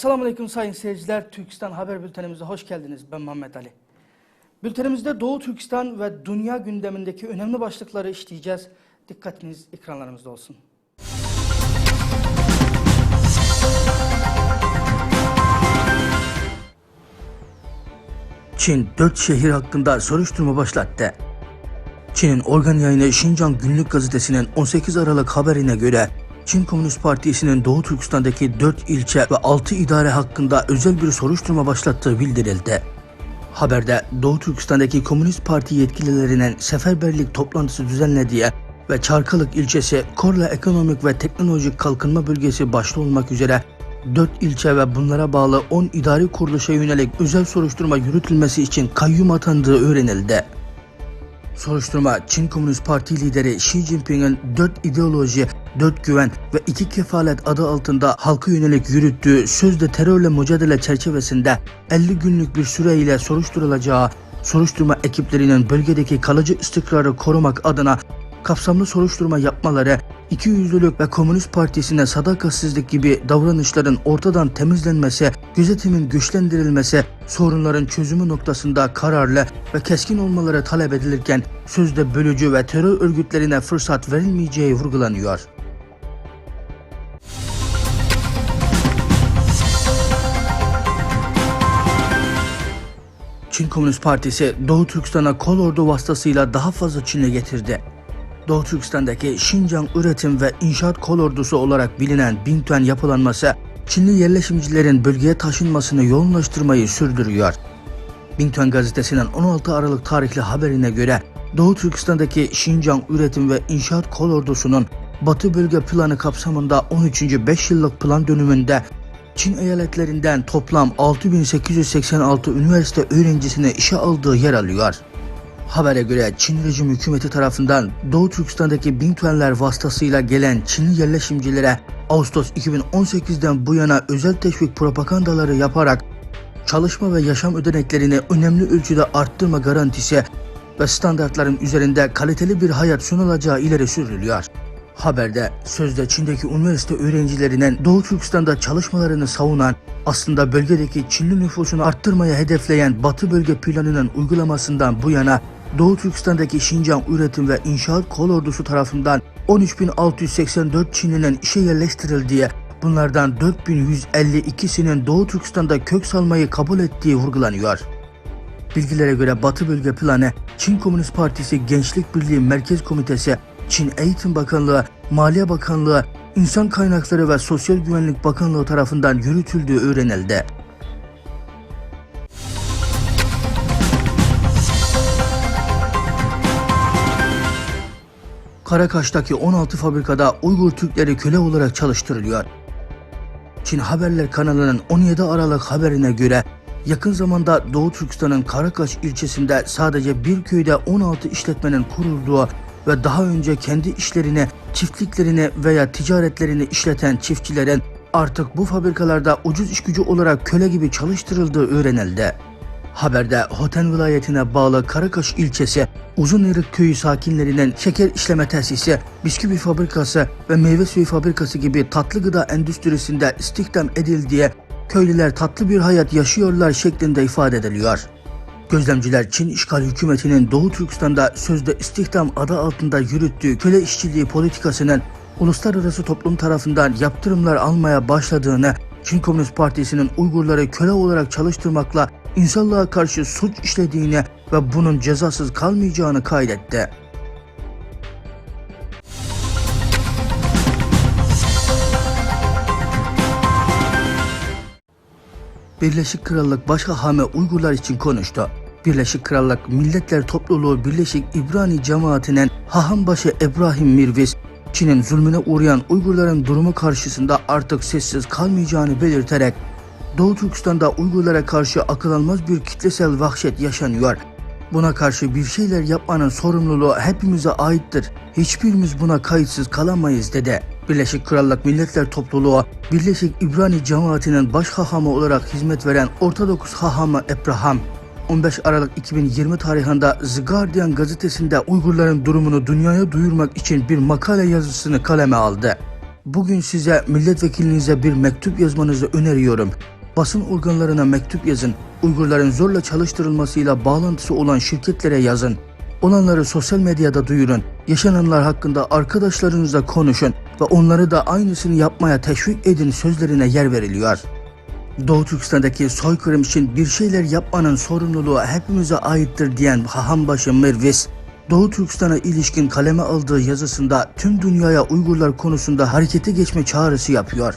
Esselamu Aleyküm sayın seyirciler. Türkistan Haber Bültenimize hoş geldiniz. Ben Muhammed Ali. Bültenimizde Doğu Türkistan ve dünya gündemindeki önemli başlıkları işleyeceğiz. Dikkatiniz ekranlarımızda olsun. Çin 4 şehir hakkında soruşturma başlattı. Çin'in organ yayını Şincan Günlük Gazetesi'nin 18 Aralık haberine göre Çin Komünist Partisi'nin Doğu Türkistan'daki 4 ilçe ve 6 idare hakkında özel bir soruşturma başlattığı bildirildi. Haberde Doğu Türkistan'daki Komünist Parti yetkililerinin seferberlik toplantısı düzenlediği ve Çarkalık ilçesi Korla Ekonomik ve Teknolojik Kalkınma Bölgesi başta olmak üzere 4 ilçe ve bunlara bağlı 10 idari kuruluşa yönelik özel soruşturma yürütülmesi için kayyum atandığı öğrenildi. Soruşturma Çin Komünist Parti lideri Xi Jinping'in 4 ideoloji, 4 güven ve 2 kefalet adı altında halka yönelik yürüttüğü sözde terörle mücadele çerçevesinde 50 günlük bir süreyle soruşturulacağı soruşturma ekiplerinin bölgedeki kalıcı istikrarı korumak adına kapsamlı soruşturma yapmaları, ikiyüzlülük ve Komünist Partisi'ne sadakatsizlik gibi davranışların ortadan temizlenmesi, gözetimin güçlendirilmesi, sorunların çözümü noktasında kararlı ve keskin olmaları talep edilirken sözde bölücü ve terör örgütlerine fırsat verilmeyeceği vurgulanıyor. Çin Komünist Partisi Doğu Türkistan'a kol ordu vasıtasıyla daha fazla Çin'e getirdi. Doğu Türkistan'daki Şincan Üretim ve İnşaat Kolordusu olarak bilinen Bintuen yapılanması, Çinli yerleşimcilerin bölgeye taşınmasını yoğunlaştırmayı sürdürüyor. Bintuen gazetesinin 16 Aralık tarihli haberine göre Doğu Türkistan'daki Şincan Üretim ve İnşaat Kolordusu'nun Batı Bölge Planı kapsamında 13. 5 yıllık plan dönümünde Çin eyaletlerinden toplam 6886 üniversite öğrencisini işe aldığı yer alıyor. Habere göre Çin rejim hükümeti tarafından Doğu Türkistan'daki Bintüenler vasıtasıyla gelen Çinli yerleşimcilere Ağustos 2018'den bu yana özel teşvik propagandaları yaparak çalışma ve yaşam ödeneklerini önemli ölçüde arttırma garantisi ve standartların üzerinde kaliteli bir hayat sunulacağı ileri sürülüyor. Haberde sözde Çin'deki üniversite öğrencilerinin Doğu Türkistan'da çalışmalarını savunan, aslında bölgedeki Çinli nüfusunu arttırmaya hedefleyen Batı Bölge Planı'nın uygulamasından bu yana Doğu Türkistan'daki Şincan Üretim ve İnşaat Kolordusu tarafından 13.684 Çinlinin işe yerleştirildiği, bunlardan 4.152'sinin Doğu Türkistan'da kök salmayı kabul ettiği vurgulanıyor. Bilgilere göre Batı Bölge Planı, Çin Komünist Partisi Gençlik Birliği Merkez Komitesi, Çin Eğitim Bakanlığı, Maliye Bakanlığı, İnsan Kaynakları ve Sosyal Güvenlik Bakanlığı tarafından yürütüldüğü öğrenildi. Karakaş'taki 16 fabrikada Uygur Türkleri köle olarak çalıştırılıyor. Çin Haberler kanalının 17 Aralık haberine göre yakın zamanda Doğu Türkistan'ın Karakaş ilçesinde sadece bir köyde 16 işletmenin kurulduğu ve daha önce kendi işlerini, çiftliklerini veya ticaretlerini işleten çiftçilerin artık bu fabrikalarda ucuz iş gücü olarak köle gibi çalıştırıldığı öğrenildi. Haberde Hoten vilayetine bağlı Karakaş ilçesi Uzunırık köyü sakinlerinin şeker işleme tesisi, bisküvi fabrikası ve meyve suyu fabrikası gibi tatlı gıda endüstrisinde istihdam edildiği köylüler tatlı bir hayat yaşıyorlar şeklinde ifade ediliyor. Gözlemciler Çin işgal hükümetinin Doğu Türkistan'da sözde istihdam adı altında yürüttüğü köle işçiliği politikasının uluslararası toplum tarafından yaptırımlar almaya başladığını, Çin Komünist Partisi'nin Uygurları köle olarak çalıştırmakla insanlığa karşı suç işlediğini ve bunun cezasız kalmayacağını kaydetti. Birleşik Krallık Başhahame Uygurlar için konuştu. Birleşik Krallık Milletler Topluluğu Birleşik İbrani Cemaati'nin Hahambaşı İbrahim Mirviz, Çin'in zulmüne uğrayan Uygurların durumu karşısında artık sessiz kalmayacağını belirterek Doğu Türkistan'da Uygurlara karşı akıl almaz bir kitlesel vahşet yaşanıyor. Buna karşı bir şeyler yapmanın sorumluluğu hepimize aittir. Hiçbirimiz buna kayıtsız kalamayız dedi. Birleşik Krallık Milletler Topluluğu, Birleşik İbrani Cemaati'nin baş hahamı olarak hizmet veren Ortodoks hahamı Ebraham, 15 Aralık 2020 tarihinde The Guardian gazetesinde Uygurların durumunu dünyaya duyurmak için bir makale yazısını kaleme aldı. Bugün size milletvekilinize bir mektup yazmanızı öneriyorum. Basın organlarına mektup yazın. Uygurların zorla çalıştırılmasıyla bağlantısı olan şirketlere yazın. Olanları sosyal medyada duyurun. Yaşananlar hakkında arkadaşlarınızla konuşun ve onları da aynısını yapmaya teşvik edin sözlerine yer veriliyor. Doğu Türkistan'daki soykırım için bir şeyler yapmanın sorumluluğu hepimize aittir diyen Hahambaşı Mirvis, Doğu Türkistan'a ilişkin kaleme aldığı yazısında tüm dünyaya Uygurlar konusunda harekete geçme çağrısı yapıyor.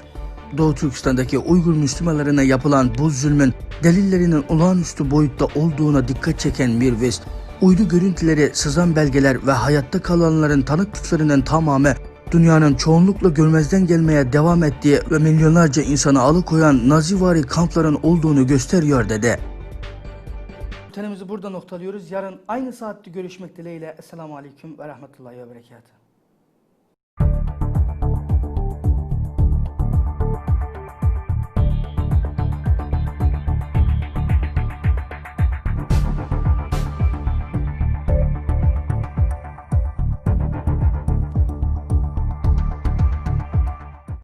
Doğu Türkistan'daki Uygur Müslümanlarına yapılan bu zulmün delillerinin olağanüstü boyutta olduğuna dikkat çeken Mirvis, uydu görüntüleri, sızan belgeler ve hayatta kalanların tanıklıklarının tamamı dünyanın çoğunlukla görmezden gelmeye devam ettiği ve milyonlarca insanı alıkoyan nazivari kampların olduğunu gösteriyor dedi. Bültenimizi burada noktalıyoruz. Yarın aynı saatte görüşmek dileğiyle. Esselamu Aleyküm ve Rahmetullahi ve Berekatuhu.